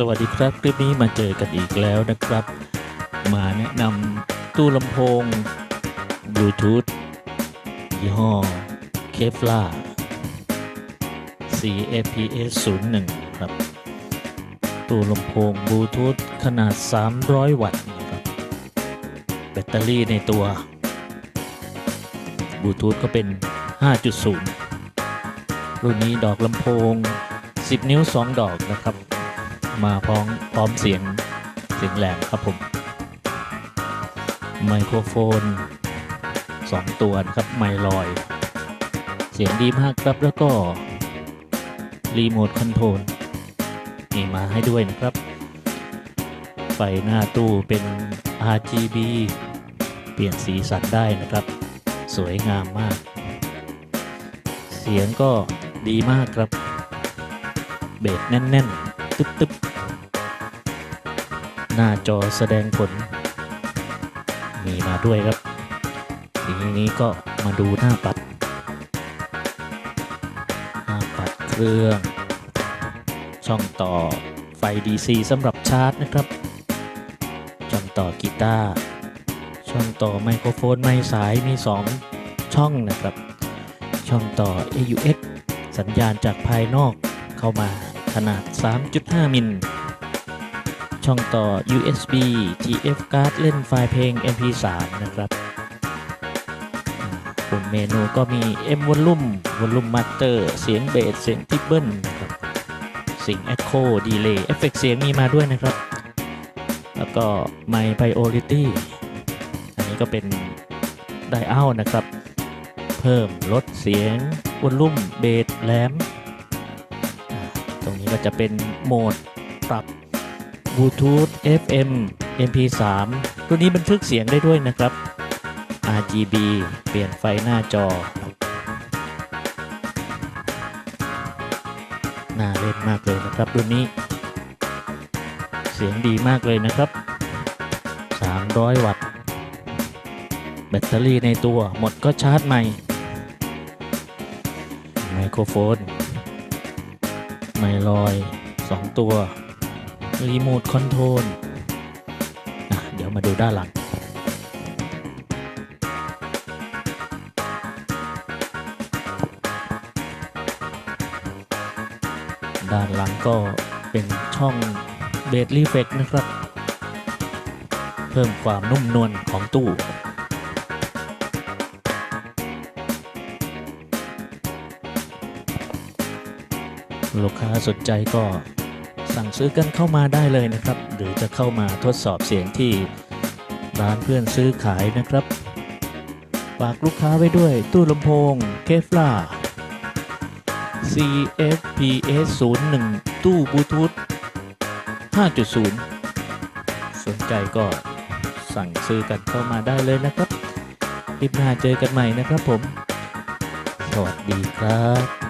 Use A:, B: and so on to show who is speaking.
A: สวัสดีครับ คลิปนี้มาเจอกันอีกแล้วนะครับ มาแนะนำตู้ลำโพงบลูทูธยี่ห้อเคฟล่า CAPS 01ครับ ตู้ลำโพงบลูทูธขนาด 300 วัตต์ครับ แบตเตอรี่ในตัวบลูทูธก็เป็น 5.0 รุ่นนี้ดอกลำโพง 10 นิ้ว 2 ดอกนะครับ มาพร้อมพร้อมเสียงเสียงแหลมครับผม ไมโครโฟน 2 ตัวนะครับไมลอย เสียงดีมากครับแล้วก็รีโมทคอนโทรลมีมาให้ด้วยนะครับ ไฟหน้าตู้เป็น RGB เปลี่ยนสีสันได้นะครับ สวยงามมาก เสียงก็ดีมากครับ เบสแน่น ๆ ตึ๊บหน้าจอแสดงผล มีมาด้วยครับ ทีนี้ก็มาดูหน้าปัด หน้าปัดเครื่อง ช่องต่อไฟ DC สำหรับชาร์จนะครับ ช่องต่อกีตาร์ช่องต่อไมโครโฟนไมค์สายมี 2 ช่องนะครับ ช่องต่อ AUX สัญญาณจากภายนอกเข้ามา ขนาด 3.5 มิล ช่องต่อ USB GF card เล่นไฟล์เพลง MP3 นะครับ ปุ่มเมนูก็มี M Volume Volume Master เสียงเบส เสียงทิปเบิลครับเสียง Echo Delay เอฟเฟกเสียงมีมาด้วยนะครับ แล้วก็ My Priority อันนี้ก็เป็นไดอัลนะครับ เพิ่มลดเสียงวอลลุ่มเบสแหลม ตรงนี้ก็จะเป็นโหมดปรับบลูทูธ FM MP3 รุ่นนี้บันทึกเสียงได้ด้วยนะครับ RGB เปลี่ยนไฟหน้าจอ น่าเล่นมากเลยนะครับรุ่นนี้ เสียงดีมากเลยนะครับ 300 วัตต์ แบตเตอรี่ในตัวหมดก็ชาร์จใหม่ ไมโครโฟน ไมลอย 2 ตัว รีโมทคอนโทรลอะเดี๋ยวมาดูด้านหลัง ด้านหลังก็เป็นช่องเบสรีเฟกนะครับ เพิ่มความนุ่มนวลของตู้ ลูกค้าสนใจก็สั่งซื้อกันเข้ามาได้เลยนะครับ หรือจะเข้ามาทดสอบเสียงที่ร้านเพื่อนซื้อขายนะครับฝากลูกค้าไว้ด้วยตู้ลำโพงเคฟล่า CFPS 01ตู้บลูทูธ5.0 สนใจก็สั่งซื้อกันเข้ามาได้เลยนะครับคลิปหน้าเจอกันใหม่นะครับผม สวัสดีครับ